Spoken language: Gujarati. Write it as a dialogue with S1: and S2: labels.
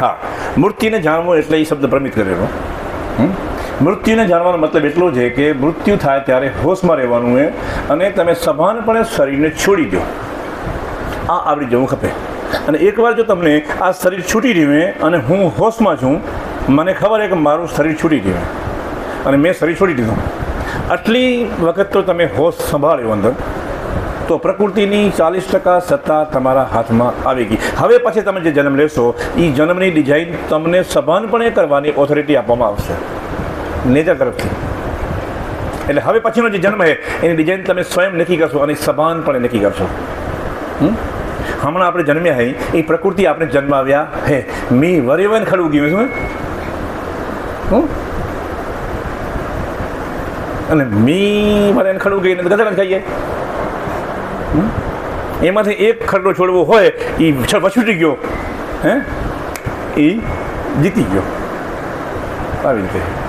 S1: હા. મૃત્યુને જાણવું એટલે એ શબ્દ પ્રમિત કરેલો? મૃત્યુને જાણવાનો મતલબ એટલો છે કે મૃત્યુ થાય ત્યારે હોશમાં રહેવાનું હોય અને તમે સભાનપણે શરીરને છોડી દો. આ આવડી જવું ખપે. અને એકવાર જો તમને આ શરીર છૂટી રહ્યું અને હું હોશમાં છું, મને ખબર છે કે મારું શરીર છૂટી રહ્યું અને મેં શરીર છોડી દીધું. આટલી વખત તો તમે હોશ સંભાળ્યો અંદર. તો પ્રકૃતિની ચાલીસ ટકા સત્તા તમારા હાથમાં આવી ગઈ હવે પછી તમે જે જન્મ લેશો એ જન્મની ડિઝાઇન તમને સભાનપણે કરવાની ઓથોરિટી આપવામાં આવશે નેચર તરફથી એટલે હવે પછીનો જે જન્મ છે, એની ડિઝાઇન તમે સ્વયં નક્કી કરશો અને સભાનપણે નક્કી કરશો હમ? હમણાં આપણે જન્મ્યા હઈ એ પ્રકૃતિ આપણે જન્માવ્યા હે મી વરેવન ખડું ગયું શું હમ? અને મી વરેન ખડું ગઈ ને ગધા ખાઈએ? એમાંથી એક ખરડો છોડવો હોય એ વછૂટી ગયો હે? એ જીતી ગયો. આવી રીતે.